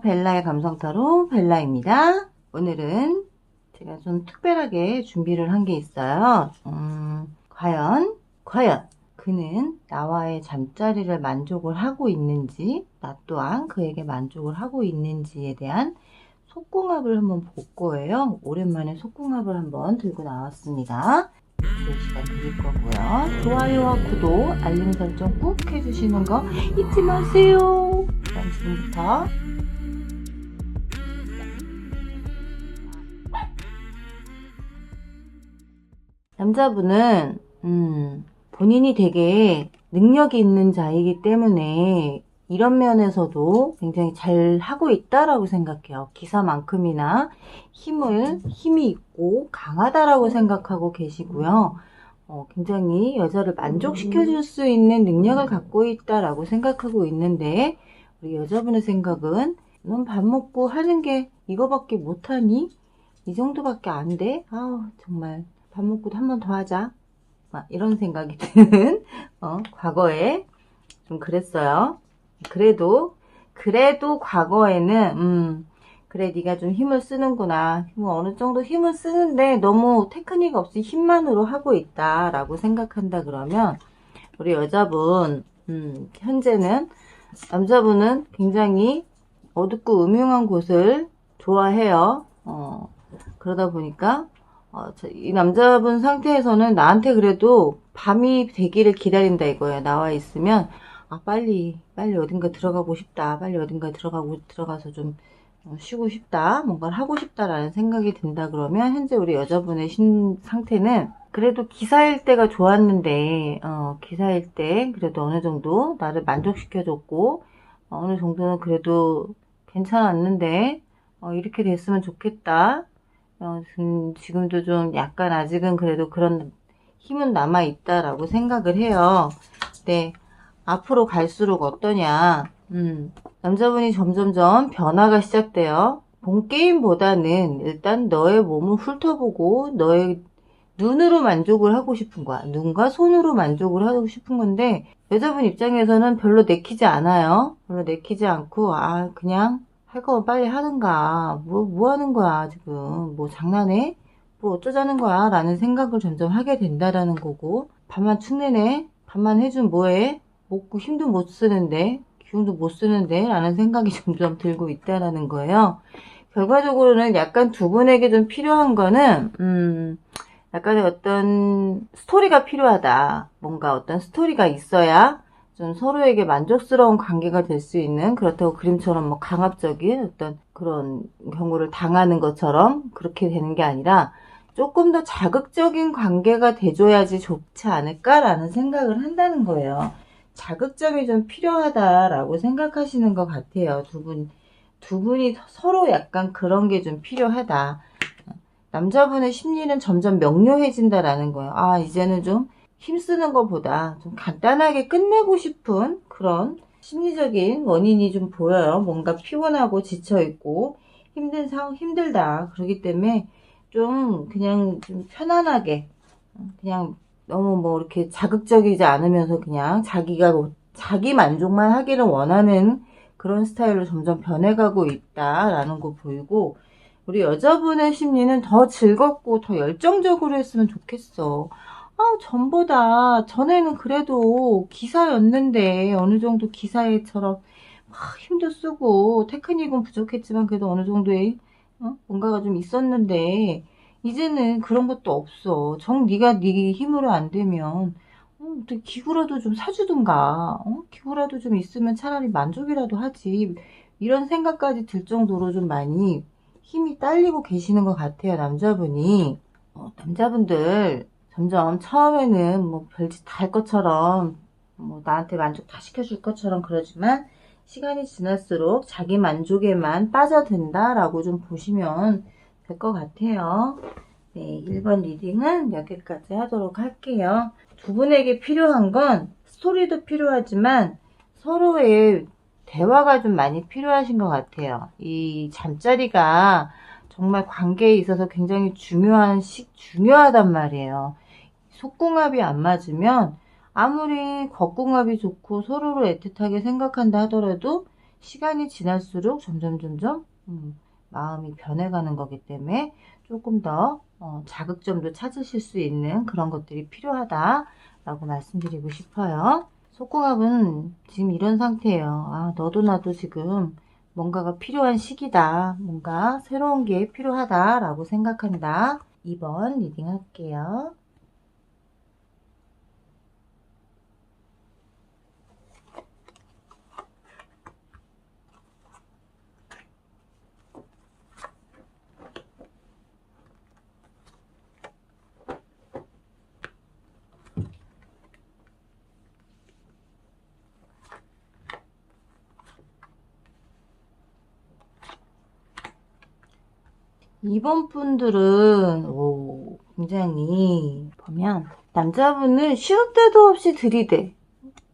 벨라의 감성타로 벨라입니다. 오늘은 제가 좀 특별하게 준비를 한 게 있어요. 음, 과연, 과연 그는 나와의 잠자리를 만족을 하고 있는지, 나 또한 그에게 만족을 하고 있는지에 대한 속궁합을 한번 볼 거예요. 오랜만에 속궁합을 한번 들고 나왔습니다. 시간 드릴 거고요. 좋아요와 구독, 알림 설정 꾹 해주시는 거 잊지 마세요. 그럼 지금부터 남자분은 음, 본인이 되게 능력이 있는 자이기 때문에 이런 면에서도 굉장히 잘 하고 있다라고 생각해요. 기사만큼이나 힘을, 힘이 있고 강하다라고 생각하고 계시고요. 어, 굉장히 여자를 만족시켜줄 수 있는 능력을 갖고 있다라고 생각하고 있는데, 우리 여자분의 생각은, 넌 밥 먹고 하는 게 이거밖에 못하니? 이 정도밖에 안 돼? 아우, 정말. 밥 먹고 한 번 더 하자. 막 이런 생각이 드는, 어, 과거에 좀 그랬어요. 그래도 그래도 과거에는 음 그래 네가 좀 힘을 쓰는구나 힘을 어느 정도 힘을 쓰는데 너무 테크닉 없이 힘만으로 하고 있다라고 생각한다 그러면 우리 여자분 음 현재는 남자분은 굉장히 어둡고 음흉한 곳을 좋아해요 어 그러다 보니까 어, 저- 이 남자분 상태에서는 나한테 그래도 밤이 되기를 기다린다 이거예요 나와 있으면 아, 빨리, 빨리 어딘가 들어가고 싶다. 빨리 어딘가 들어가고, 들어가서 좀 어, 쉬고 싶다. 뭔가를 하고 싶다라는 생각이 든다 그러면, 현재 우리 여자분의 신, 상태는 그래도 기사일 때가 좋았는데, 어, 기사일 때 그래도 어느 정도 나를 만족시켜줬고, 어, 어느 정도는 그래도 괜찮았는데, 어, 이렇게 됐으면 좋겠다. 어, 지금, 지금도 좀 약간 아직은 그래도 그런 힘은 남아있다라고 생각을 해요. 네. 앞으로 갈수록 어떠냐. 음, 남자분이 점점점 변화가 시작돼요. 본 게임보다는 일단 너의 몸을 훑어보고 너의 눈으로 만족을 하고 싶은 거야. 눈과 손으로 만족을 하고 싶은 건데 여자분 입장에서는 별로 내키지 않아요. 별로 내키지 않고 아 그냥 할 거면 빨리 하든가 뭐 뭐 하는 거야 지금 뭐 장난해? 뭐 어쩌자는 거야 라는 생각을 점점 하게 된다라는 거고 밥만 축내네 밥만 해준 뭐해? 먹고 힘도 못 쓰는데 기운도 못 쓰는데 라는 생각이 점점 들고 있다라는 거예요. 결과적으로는 약간 두 분에게 좀 필요한 거는 음 약간의 어떤 스토리가 필요하다. 뭔가 어떤 스토리가 있어야 좀 서로에게 만족스러운 관계가 될 수 있는 그렇다고 그림처럼 뭐 강압적인 어떤 그런 경우를 당하는 것처럼 그렇게 되는 게 아니라 조금 더 자극적인 관계가 돼줘야지 좋지 않을까라는 생각을 한다는 거예요. 자극점이 좀 필요하다라고 생각하시는 것 같아요. 두 분, 두 분이 서로 약간 그런 게 좀 필요하다. 남자분의 심리는 점점 명료해진다라는 거예요. 아, 이제는 좀 힘쓰는 것보다 좀 간단하게 끝내고 싶은 그런 심리적인 원인이 좀 보여요. 뭔가 피곤하고 지쳐있고 힘든 상황, 힘들다. 그렇기 때문에 좀 그냥 좀 편안하게 그냥 너무 뭐 이렇게 자극적이지 않으면서 그냥 자기가 뭐 자기 만족만 하기를 원하는 그런 스타일로 점점 변해가고 있다라는 거 보이고 우리 여자분의 심리는 더 즐겁고 더 열정적으로 했으면 좋겠어. 아, 전보다 전에는 그래도 기사였는데 어느 정도 기사애처럼 막 힘도 쓰고 테크닉은 부족했지만 그래도 어느 정도의 어? 뭔가가 좀 있었는데 이제는 그런 것도 없어. 정 네가 네 힘으로 안 되면 어, 어떻게 기구라도 좀 사주든가. 어? 기구라도 좀 있으면 차라리 만족이라도 하지. 이런 생각까지 들 정도로 좀 많이 힘이 딸리고 계시는 것 같아요, 남자분이. 어, 남자분들 점점 처음에는 뭐 별짓 다 할 것처럼 뭐 나한테 만족 다 시켜줄 것처럼 그러지만 시간이 지날수록 자기 만족에만 빠져든다라고 좀 보시면 될 것 같아요. 네, 1번 리딩은 여기까지 하도록 할게요. 두 분에게 필요한 건 스토리도 필요하지만 서로의 대화가 좀 많이 필요하신 것 같아요. 이 잠자리가 정말 관계에 있어서 굉장히 중요한 시, 중요하단 말이에요. 속궁합이 안 맞으면 아무리 겉궁합이 좋고 서로를 애틋하게 생각한다 하더라도 시간이 지날수록 점점 점점 음, 마음이 변해가는 거기 때문에 조금 더 어, 자극점도 찾으실 수 있는 그런 것들이 필요하다라고 말씀드리고 싶어요. 속궁합은 지금 이런 상태예요. 아, 너도 나도 지금 뭔가가 필요한 시기다. 뭔가 새로운 게 필요하다라고 생각한다. 2번 리딩 할게요. 2번 분들은 오, 굉장히 보면 남자분은 시도 때도 없이 들이대.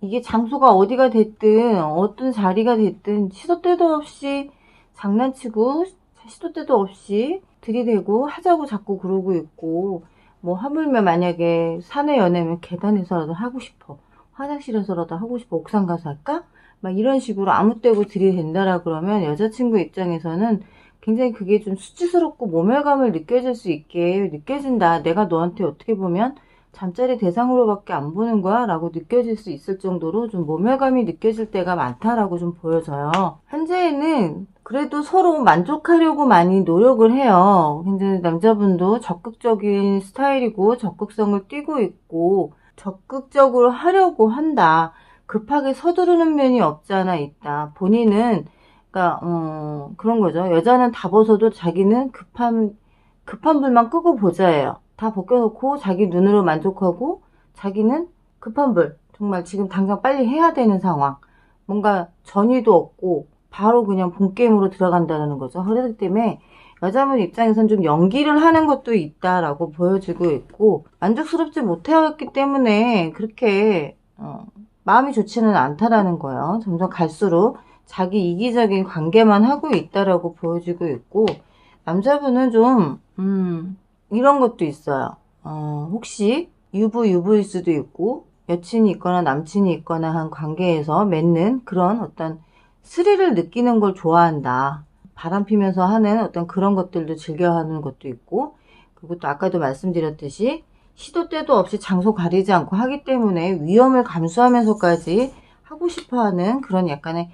이게 장소가 어디가 됐든 어떤 자리가 됐든 시도 때도 없이 장난치고 시도 때도 없이 들이대고 하자고 자꾸 그러고 있고 뭐 하물며 만약에 사내 연애면 계단에서라도 하고 싶어 화장실에서라도 하고 싶어 옥상 가서 할까? 막 이런 식으로 아무 때고 들이댄다라 그러면 여자친구 입장에서는 굉장히 그게 좀 수치스럽고 모멸감을 느껴질 수 있게 느껴진다. 내가 너한테 어떻게 보면 잠자리 대상으로밖에 안 보는 거야 라고 느껴질 수 있을 정도로 좀 모멸감이 느껴질 때가 많다라고 좀 보여져요. 현재에는 그래도 서로 만족하려고 많이 노력을 해요. 근데 남자분도 적극적인 스타일이고 적극성을 띠고 있고 적극적으로 하려고 한다. 급하게 서두르는 면이 없잖아 있다. 본인은 그러니까 어, 그런 거죠. 여자는 다 벗어도 자기는 급한 급한 불만 끄고 보자예요. 다 벗겨놓고 자기 눈으로 만족하고 자기는 급한 불 정말 지금 당장 빨리 해야 되는 상황. 뭔가 전의도 없고 바로 그냥 본 게임으로 들어간다는 거죠. 그렇기 때문에 여자분 입장에선 좀 연기를 하는 것도 있다라고 보여지고 있고 만족스럽지 못해왔기 때문에 그렇게 어, 마음이 좋지는 않다라는 거예요. 점점 갈수록 자기 이기적인 관계만 하고 있다라고 보여지고 있고 남자분은 좀 음, 이런 것도 있어요. 어, 혹시 유부 유부일 수도 있고 여친이 있거나 남친이 있거나 한 관계에서 맺는 그런 어떤 스릴을 느끼는 걸 좋아한다. 바람 피면서 하는 어떤 그런 것들도 즐겨하는 것도 있고 그리고 또 아까도 말씀드렸듯이 시도 때도 없이 장소 가리지 않고 하기 때문에 위험을 감수하면서까지 하고 싶어하는 그런 약간의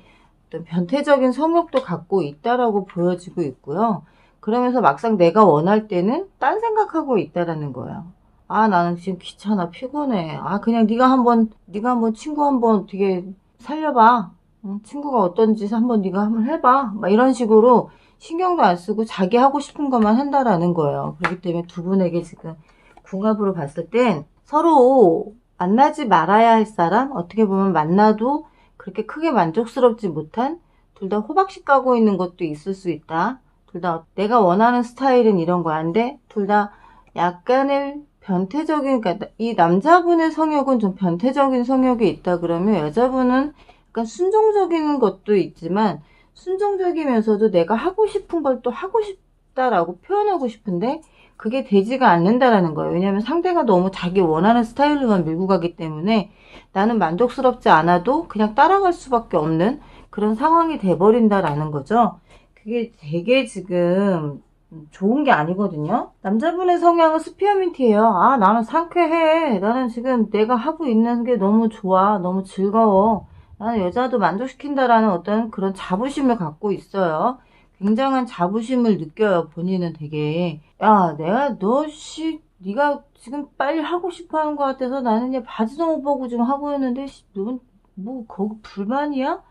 어떤 변태적인 성욕도 갖고 있다라고 보여지고 있고요. 그러면서 막상 내가 원할 때는 딴 생각하고 있다라는 거예요. 아 나는 지금 귀찮아 피곤해. 아 그냥 네가 한번 네가 한번 친구 한번 되게 살려봐. 응? 친구가 어떤지 한번 네가 한번 해봐. 막 이런 식으로 신경도 안 쓰고 자기 하고 싶은 것만 한다라는 거예요. 그렇기 때문에 두 분에게 지금 궁합으로 봤을 땐 서로 만나지 말아야 할 사람 어떻게 보면 만나도 그렇게 크게 만족스럽지 못한 둘 다 호박씨 까고 있는 것도 있을 수 있다. 둘 다 내가 원하는 스타일은 이런 거야. 근데 둘 다 약간의 변태적인 그러니까 이 남자분의 성욕은 좀 변태적인 성욕이 있다 그러면 여자분은 약간 순종적인 것도 있지만 순종적이면서도 내가 하고 싶은 걸 또 하고 싶다라고 표현하고 싶은데 그게 되지가 않는다라는 거예요. 왜냐하면 상대가 너무 자기 원하는 스타일로만 밀고 가기 때문에 나는 만족스럽지 않아도 그냥 따라갈 수밖에 없는 그런 상황이 돼버린다라는 거죠. 그게 되게 지금 좋은 게 아니거든요. 남자분의 성향은 스피어민트예요. 아, 나는 상쾌해. 나는 지금 내가 하고 있는 게 너무 좋아. 너무 즐거워. 나는 여자도 만족시킨다라는 어떤 그런 자부심을 갖고 있어요. 굉장한 자부심을 느껴요. 본인은 되게. 야, 내가 너씨 네가 지금 빨리 하고 싶어 하는 것 같아서 나는 얘 바지도 못 보고 지금 하고 있는데 넌뭐 거기 불만이야?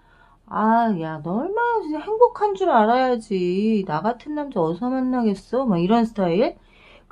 아, 야, 너 얼마나 진짜 행복한 줄 알아야지. 나 같은 남자 어디서 만나겠어? 막 이런 스타일?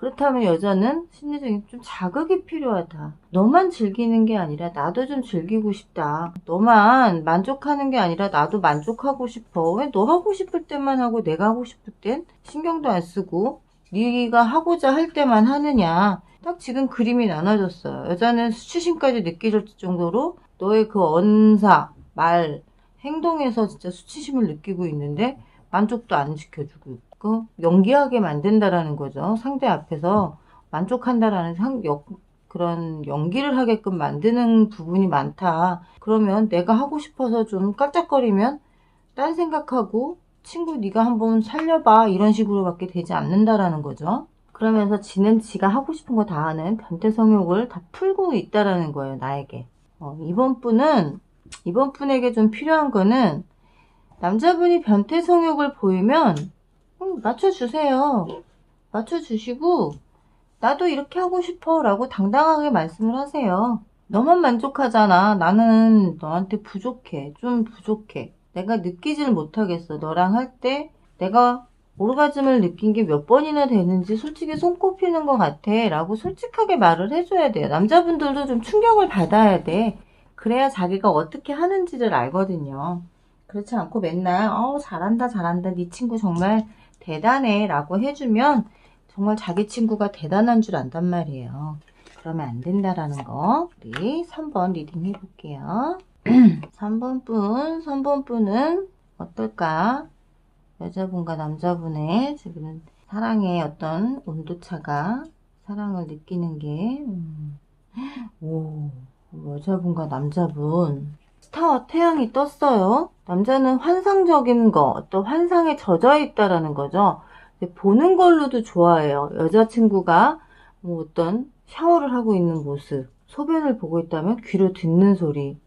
그렇다면 여자는 심리적인 좀 자극이 필요하다. 너만 즐기는 게 아니라 나도 좀 즐기고 싶다. 너만 만족하는 게 아니라 나도 만족하고 싶어. 왜 너 하고 싶을 때만 하고 내가 하고 싶을 땐 신경도 안 쓰고 네가 하고자 할 때만 하느냐. 딱 지금 그림이 나눠졌어요. 여자는 수치심까지 느껴질 정도로 너의 그 언사, 말, 행동에서 진짜 수치심을 느끼고 있는데 만족도 안 지켜주고 있고 연기하게 만든다라는 거죠. 상대 앞에서 만족한다라는 상, 역, 그런 연기를 하게끔 만드는 부분이 많다. 그러면 내가 하고 싶어서 좀 깔짝거리면 딴 생각하고 친구 네가 한번 살려봐 이런 식으로밖에 되지 않는다라는 거죠. 그러면서 지는 지가 하고 싶은 거 다 하는 변태 성욕을 다 풀고 있다라는 거예요 나에게. 어, 이번 분은 이번 분에게 좀 필요한 거는 남자분이 변태 성욕을 보이면 음, 맞춰주세요. 맞춰주시고 나도 이렇게 하고 싶어 라고 당당하게 말씀을 하세요. 너만 만족하잖아. 나는 너한테 부족해. 좀 부족해. 내가 느끼질 못하겠어. 너랑 할 때 내가 오르가즘을 느낀 게 몇 번이나 되는지 솔직히 손꼽히는 것 같아. 라고 솔직하게 말을 해줘야 돼요. 남자분들도 좀 충격을 받아야 돼. 그래야 자기가 어떻게 하는지를 알거든요. 그렇지 않고 맨날, 어, 잘한다, 잘한다. 네 친구 정말 대단해. 라고 해주면 정말 자기 친구가 대단한 줄 안단 말이에요. 그러면 안 된다라는 거. 우리 3번 리딩 해볼게요. 3번 분, 3번 분은 어떨까? 여자분과 남자분의 지금 사랑의 어떤 온도차가 사랑을 느끼는 게, 음, 오, 여자분과 남자분. 스타와 태양이 떴어요. 남자는 환상적인 거, 어떤 환상에 젖어 있다라는 거죠. 보는 걸로도 좋아해요. 여자친구가 뭐 어떤 샤워를 하고 있는 모습, 소변을 보고 있다면 귀로 듣는 소리,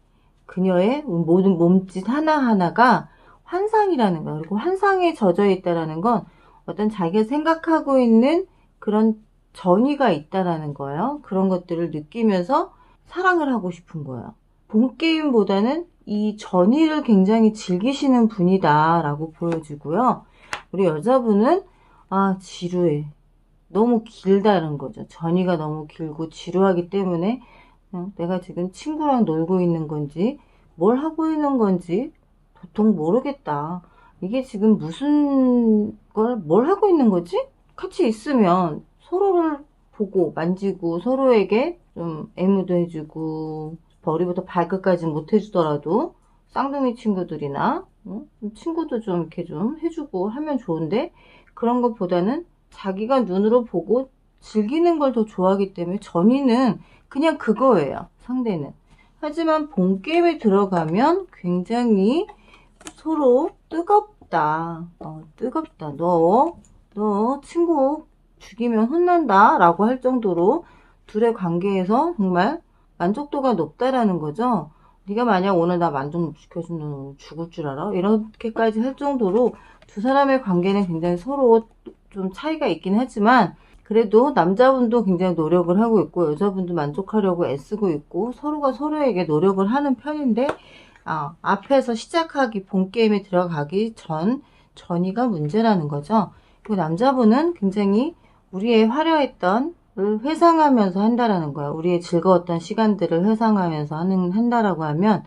그녀의 모든 몸짓 하나하나가 환상이라는 거. 그리고 환상에 젖어 있다라는 건 어떤 자기가 생각하고 있는 그런 전이가 있다라는 거예요. 그런 것들을 느끼면서 사랑을 하고 싶은 거예요. 본 게임보다는 이 전이를 굉장히 즐기시는 분이다라고 보여지고요. 우리 여자분은 아 지루해. 너무 길다는 거죠. 전이가 너무 길고 지루하기 때문에 어, 내가 지금 친구랑 놀고 있는 건지 뭘 하고 있는 건지 도통 모르겠다. 이게 지금 무슨 걸 뭘 하고 있는 거지? 같이 있으면 서로를 보고 만지고 서로에게 좀 애무도 해주고 머리부터 발끝까지 못 해주더라도 쌍둥이 친구들이나 어? 친구도 좀 이렇게 좀 해주고 하면 좋은데 그런 것보다는 자기가 눈으로 보고 즐기는 걸 더 좋아하기 때문에 전이는 그냥 그거예요. 상대는. 하지만 본 게임에 들어가면 굉장히 서로 뜨겁다. 어, 뜨겁다. 너, 너 친구 죽이면 혼난다. 라고 할 정도로 둘의 관계에서 정말 만족도가 높다라는 거죠. 네가 만약 오늘 나 만족 못 시켜주면 죽을 줄 알아? 이렇게까지 할 정도로 두 사람의 관계는 굉장히 서로 좀 차이가 있긴 하지만 그래도 남자분도 굉장히 노력을 하고 있고 여자분도 만족하려고 애쓰고 있고 서로가 서로에게 노력을 하는 편인데 아, 앞에서 시작하기 본 게임에 들어가기 전 전이가 문제라는 거죠. 그리고 남자분은 굉장히 우리의 화려했던 을 회상하면서 한다라는 거야. 우리의 즐거웠던 시간들을 회상하면서 하는 한다라고 하면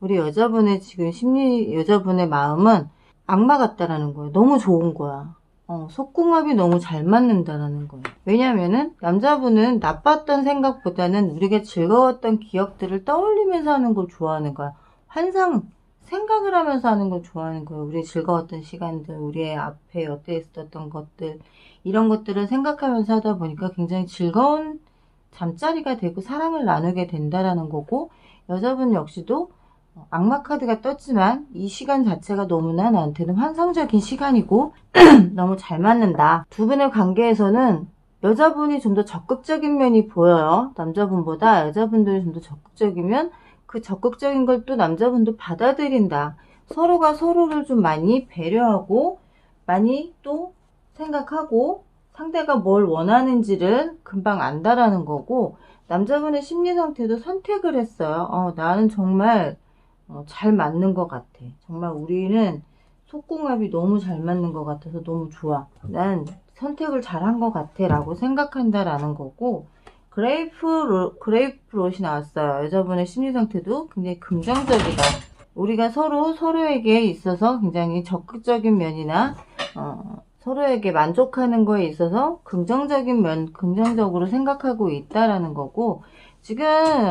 우리 여자분의 지금 심리 여자분의 마음은 악마 같다라는 거예요. 너무 좋은 거야. 어, 속궁합이 너무 잘 맞는다라는 거예요. 왜냐면은 남자분은 나빴던 생각보다는 우리가 즐거웠던 기억들을 떠올리면서 하는 걸 좋아하는 거야. 환상, 생각을 하면서 하는 걸 좋아하는 거예요. 우리의 즐거웠던 시간들, 우리의 앞에 어땠었던 것들, 이런 것들을 생각하면서 하다 보니까 굉장히 즐거운 잠자리가 되고 사랑을 나누게 된다라는 거고, 여자분 역시도 악마 카드가 떴지만 이 시간 자체가 너무나 나한테는 환상적인 시간이고 너무 잘 맞는다. 두 분의 관계에서는 여자분이 좀 더 적극적인 면이 보여요. 남자분보다 여자분들이 좀 더 적극적이면 그 적극적인 걸 또 남자분도 받아들인다. 서로가 서로를 좀 많이 배려하고 많이 또 생각하고 상대가 뭘 원하는지를 금방 안다라는 거고 남자분의 심리 상태도 선택을 했어요. 어, 나는 정말 어, 잘 맞는 것 같아. 정말 우리는 속궁합이 너무 잘 맞는 것 같아서 너무 좋아. 난 선택을 잘한 것 같아 라고 생각한다라는 거고 그레이프, 그레이프롯이 나왔어요. 여자분의 심리 상태도 굉장히 긍정적이다. 우리가 서로 서로에게 있어서 굉장히 적극적인 면이나 어, 서로에게 만족하는 거에 있어서 긍정적인 면, 긍정적으로 생각하고 있다라는 거고 지금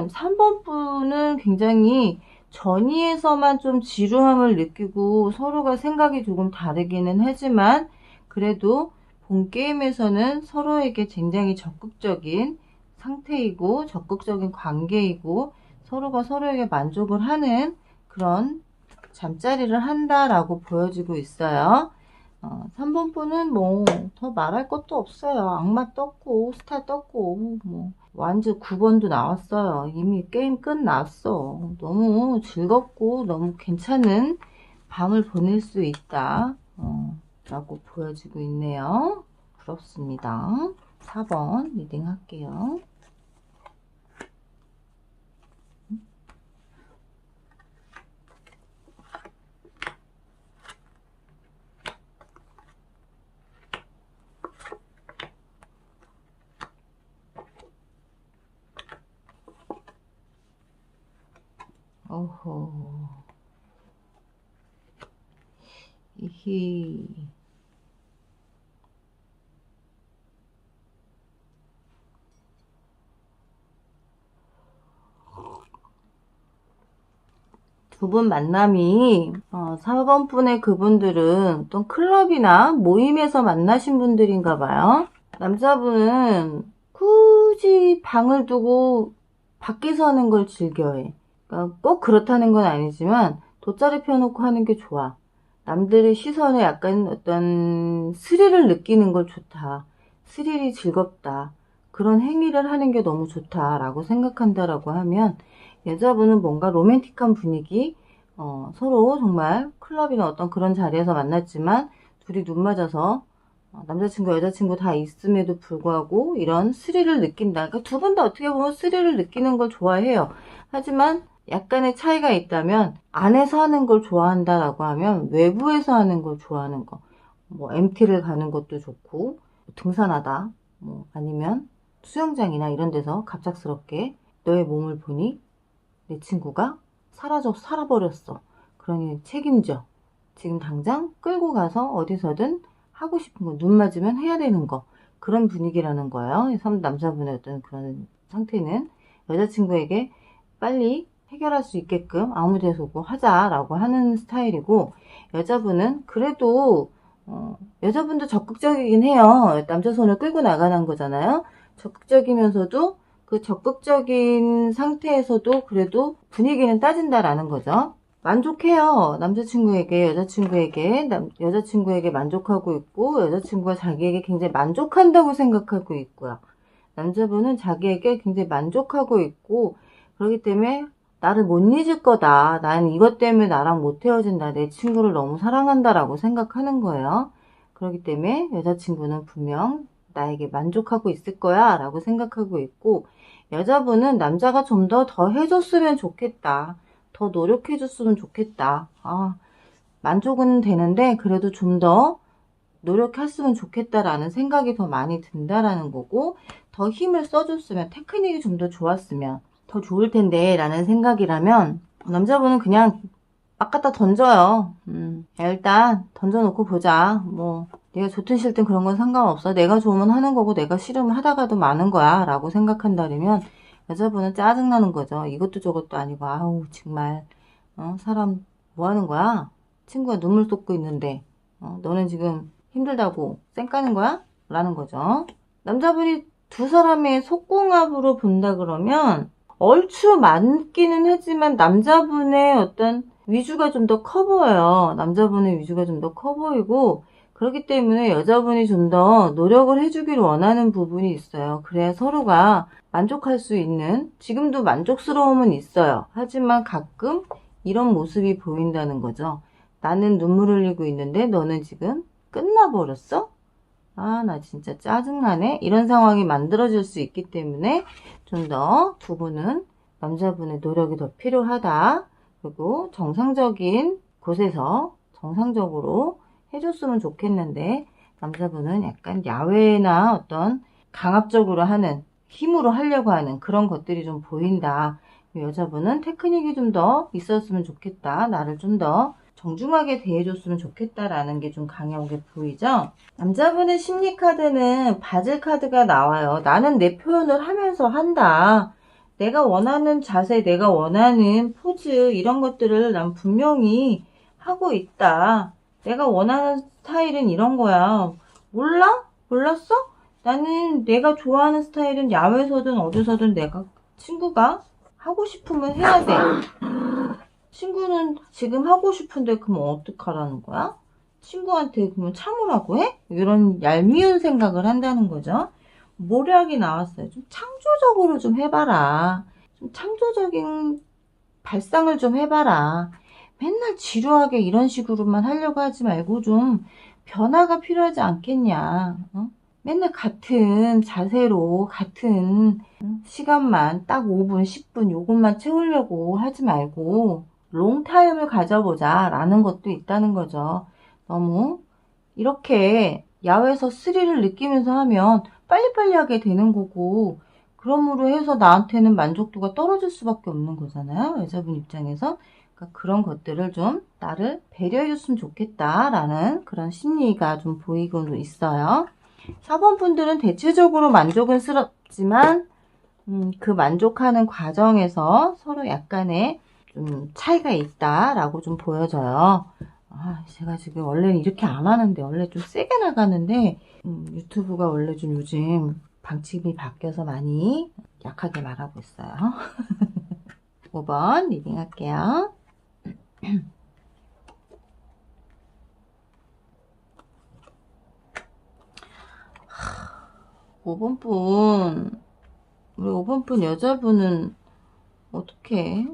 3번 분은 굉장히 전이에서만 좀 지루함을 느끼고 서로가 생각이 조금 다르기는 하지만 그래도 본 게임에서는 서로에게 굉장히 적극적인 상태이고 적극적인 관계이고 서로가 서로에게 만족을 하는 그런 잠자리를 한다라고 보여지고 있어요. 어, 3번 분은 뭐 더 말할 것도 없어요. 악마 떴고 스타 떴고 뭐 완전 9번도 나왔어요. 이미 게임 끝났어. 너무 즐겁고 너무 괜찮은 밤을 보낼 수 있다. 어, 라고 보여지고 있네요. 부럽습니다. 4번 리딩 할게요. 어허. 이히. 두분 만남이 어, 4번 분의 그분들은 어떤 클럽이나 모임에서 만나신 분들인가 봐요. 남자분은 굳이 방을 두고 밖에서 하는 걸 즐겨해. 그러니까 꼭 그렇다는 건 아니지만 돗자리 펴놓고 하는 게 좋아. 남들의 시선에 약간 어떤 스릴을 느끼는 걸 좋다. 스릴이 즐겁다. 그런 행위를 하는 게 너무 좋다라고 생각한다라고 하면 여자분은 뭔가 로맨틱한 분위기, 어, 서로 정말 클럽이나 어떤 그런 자리에서 만났지만 둘이 눈 맞아서 어, 남자친구, 여자친구 다 있음에도 불구하고 이런 스릴을 느낀다. 그러니까 두 분 다 어떻게 보면 스릴을 느끼는 걸 좋아해요. 하지만 약간의 차이가 있다면 안에서 하는 걸 좋아한다라고 하면 외부에서 하는 걸 좋아하는 거. 뭐 MT를 가는 것도 좋고 등산하다. 뭐 아니면 수영장이나 이런 데서 갑작스럽게 너의 몸을 보니 내 친구가 사라져 살아버렸어. 그러니 책임져. 지금 당장 끌고 가서 어디서든 하고 싶은 거, 눈 맞으면 해야 되는 거. 그런 분위기라는 거예요. 남자분의 어떤 그런 상태는 여자친구에게 빨리 해결할 수 있게끔 아무 데서고 하자라고 하는 스타일이고, 여자분은 그래도, 어, 여자분도 적극적이긴 해요. 남자 손을 끌고 나가는 거잖아요. 적극적이면서도 그 적극적인 상태에서도 그래도 분위기는 따진다라는 거죠. 만족해요. 남자친구에게, 여자친구에게, 남, 여자친구에게 만족하고 있고, 여자친구가 자기에게 굉장히 만족한다고 생각하고 있고요. 남자분은 자기에게 굉장히 만족하고 있고, 그렇기 때문에 나를 못 잊을 거다. 난 이것 때문에 나랑 못 헤어진다. 내 친구를 너무 사랑한다라고 생각하는 거예요. 그렇기 때문에 여자친구는 분명 나에게 만족하고 있을 거야. 라고 생각하고 있고, 여자분은 남자가 좀 더 더 해줬으면 좋겠다. 더 노력해줬으면 좋겠다. 아, 만족은 되는데, 그래도 좀 더 노력했으면 좋겠다라는 생각이 더 많이 든다라는 거고, 더 힘을 써줬으면, 테크닉이 좀 더 좋았으면 더 좋을 텐데, 라는 생각이라면, 남자분은 그냥 막 갖다 던져요. 음, 야, 일단 던져놓고 보자. 뭐, 내가 좋든 싫든 그런 건 상관없어. 내가 좋으면 하는 거고, 내가 싫으면 하다가도 마는 거야. 라고 생각한다면, 여자분은 짜증나는 거죠. 이것도 저것도 아니고, 아우, 정말, 어, 사람, 뭐 하는 거야? 친구가 눈물 쏟고 있는데, 어, 너는 지금 힘들다고 쌩 까는 거야? 라는 거죠. 남자분이 두 사람의 속궁합으로 본다 그러면, 얼추 맞기는 하지만 남자분의 어떤 위주가 좀 더 커 보여요. 남자분의 위주가 좀 더 커 보이고, 그렇기 때문에 여자분이 좀 더 노력을 해주길 원하는 부분이 있어요. 그래야 서로가 만족할 수 있는, 지금도 만족스러움은 있어요. 하지만 가끔 이런 모습이 보인다는 거죠. 나는 눈물 흘리고 있는데 너는 지금 끝나버렸어? 아, 나 진짜 짜증나네? 이런 상황이 만들어질 수 있기 때문에 좀 더 두 분은 남자분의 노력이 더 필요하다. 그리고 정상적인 곳에서 정상적으로 해줬으면 좋겠는데 남자분은 약간 야외나 어떤 강압적으로 하는 힘으로 하려고 하는 그런 것들이 좀 보인다. 여자분은 테크닉이 좀 더 있었으면 좋겠다. 나를 좀 더 정중하게 대해줬으면 좋겠다라는 게 좀 강하게 보이죠? 남자분의 심리 카드는 바질 카드가 나와요. 나는 내 표현을 하면서 한다. 내가 원하는 자세, 내가 원하는 포즈, 이런 것들을 난 분명히 하고 있다. 내가 원하는 스타일은 이런 거야. 몰라? 몰랐어? 나는 내가 좋아하는 스타일은 야외에서든 어디서든 내가 친구가 하고 싶으면 해야 돼. 친구는 지금 하고 싶은데 그럼 어떡하라는 거야? 친구한테 그러면 참으라고 해? 이런 얄미운 생각을 한다는 거죠. 모략이 나왔어요. 좀 창조적으로 좀 해봐라. 좀 창조적인 발상을 좀 해봐라. 맨날 지루하게 이런 식으로만 하려고 하지 말고 좀 변화가 필요하지 않겠냐. 어? 맨날 같은 자세로 같은 시간만 딱 5분, 10분 요것만 채우려고 하지 말고 롱타임을 가져보자 라는 것도 있다는 거죠. 너무 이렇게 야외에서 스릴을 느끼면서 하면 빨리빨리 하게 되는 거고 그러므로 해서 나한테는 만족도가 떨어질 수밖에 없는 거잖아요. 여자분 입장에서. 그러니까 그런 것들을 좀 나를 배려해 줬으면 좋겠다라는 그런 심리가 좀 보이고 있어요. 4번 분들은 대체적으로 만족은 스럽지만 음, 그 만족하는 과정에서 서로 약간의 좀 차이가 있다라고 좀 보여져요. 아, 제가 지금 원래는 이렇게 안 하는데 원래 좀 세게 나가는데 음, 유튜브가 원래 좀 요즘 방침이 바뀌어서 많이 약하게 말하고 있어요. 5번 리딩 할게요. 5번 분, 우리 5번 분 여자분은 어떻게?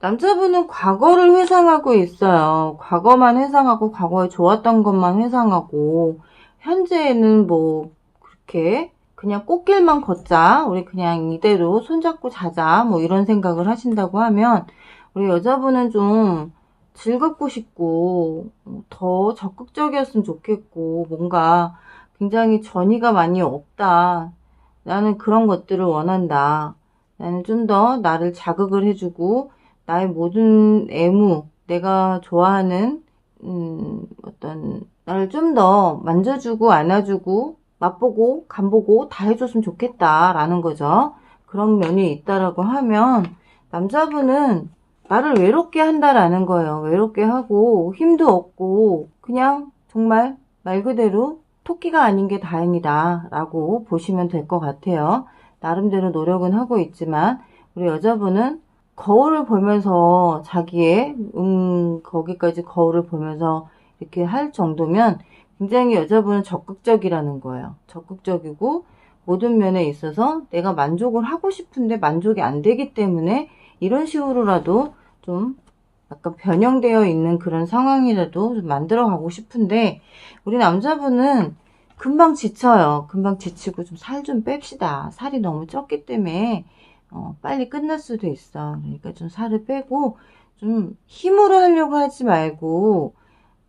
남자분은 과거를 회상하고 있어요. 과거만 회상하고 과거에 좋았던 것만 회상하고 현재에는 뭐 그렇게 그냥 꽃길만 걷자. 우리 그냥 이대로 손잡고 자자. 뭐 이런 생각을 하신다고 하면 우리 여자분은 좀 즐겁고 싶고 더 적극적이었으면 좋겠고 뭔가 굉장히 전이가 많이 없다. 나는 그런 것들을 원한다. 나는 좀 더 나를 자극을 해주고 나의 모든 애무, 내가 좋아하는 음, 어떤 나를 좀 더 만져주고 안아주고 맛보고 간보고 다 해줬으면 좋겠다라는 거죠. 그런 면이 있다라고 하면 남자분은 나를 외롭게 한다라는 거예요. 외롭게 하고 힘도 없고 그냥 정말 말 그대로 토끼가 아닌 게 다행이다 라고 보시면 될 것 같아요. 나름대로 노력은 하고 있지만 우리 여자분은 거울을 보면서 자기의 음 거기까지 거울을 보면서 이렇게 할 정도면 굉장히 여자분은 적극적이라는 거예요. 적극적이고 모든 면에 있어서 내가 만족을 하고 싶은데 만족이 안 되기 때문에 이런 식으로라도 좀 약간 변형되어 있는 그런 상황이라도 좀 만들어 가고 싶은데 우리 남자분은 금방 지쳐요. 금방 지치고 좀 살좀 뺍시다. 살이 너무 쪘기 때문에 어, 빨리 끝날 수도 있어. 그러니까 좀 살을 빼고 좀 힘으로 하려고 하지 말고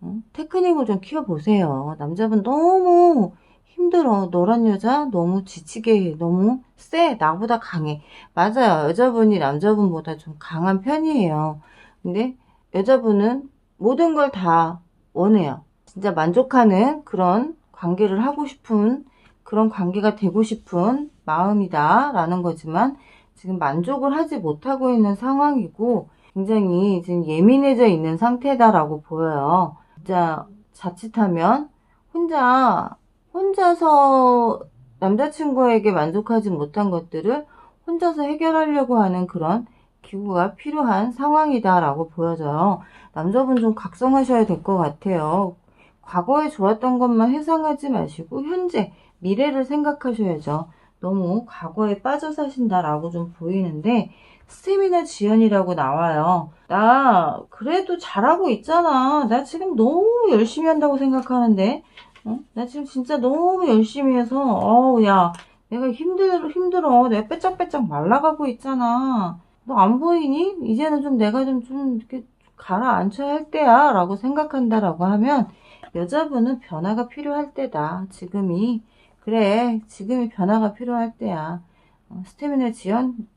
어, 테크닉을 좀 키워보세요. 남자분 너무 힘들어. 노란 여자 너무 지치게 해. 너무 세. 나보다 강해. 맞아요. 여자분이 남자분보다 좀 강한 편이에요. 근데 여자분은 모든 걸 다 원해요. 진짜 만족하는 그런 관계를 하고 싶은 그런 관계가 되고 싶은 마음이다 라는 거지만 지금 만족을 하지 못하고 있는 상황이고 굉장히 지금 예민해져 있는 상태다라고 보여요. 진짜 자칫하면 혼자 혼자서 남자친구에게 만족하지 못한 것들을 혼자서 해결하려고 하는 그런 기구가 필요한 상황이다라고 보여져요. 남자분 좀 각성하셔야 될 것 같아요. 과거에 좋았던 것만 회상하지 마시고 현재 미래를 생각하셔야죠. 너무 과거에 빠져 사신다라고 좀 보이는데 스테미나 지연이라고 나와요. 나 그래도 잘하고 있잖아. 나 지금 너무 열심히 한다고 생각하는데 어? 나 지금 진짜 너무 열심히 해서 어우 야 내가 힘들어 힘들어 내가 빼짝빼짝 말라가고 있잖아. 너 안 보이니? 이제는 좀 내가 좀 좀 이렇게 가라앉혀야 할 때야 라고 생각한다라고 하면 여자분은 변화가 필요할 때다. 지금이 그래 지금이 변화가 필요할 때야. 어, 스테미나 지연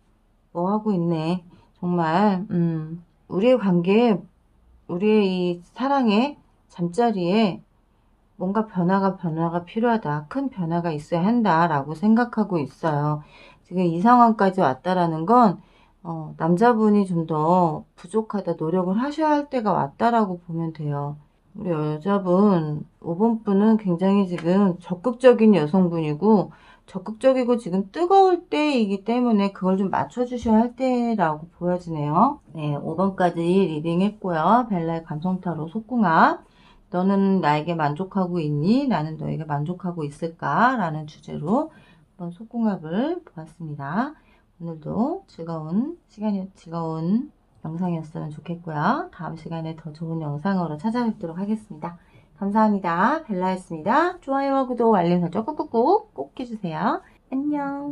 뭐 하고 있네. 정말 음, 우리의 관계 우리의 이 사랑의 잠자리에 뭔가 변화가 변화가 필요하다. 큰 변화가 있어야 한다 라고 생각하고 있어요. 지금 이 상황까지 왔다라는 건 어, 남자분이 좀 더 부족하다 노력을 하셔야 할 때가 왔다라고 보면 돼요. 우리 여자분 5번 분은 굉장히 지금 적극적인 여성분이고 적극적이고 지금 뜨거울 때이기 때문에 그걸 좀 맞춰주셔야 할 때라고 보여지네요. 네, 5번까지 리딩 했고요. 벨라의 감성타로 속궁합. 너는 나에게 만족하고 있니? 나는 너에게 만족하고 있을까? 라는 주제로 한번 속궁합을 보았습니다. 오늘도 즐거운 시간이, 즐거운 영상이었으면 좋겠고요. 다음 시간에 더 좋은 영상으로 찾아뵙도록 하겠습니다. 감사합니다. 벨라였습니다. 좋아요와 구독, 알림 설정 꾹꾹꾹 꼭 해주세요. 안녕.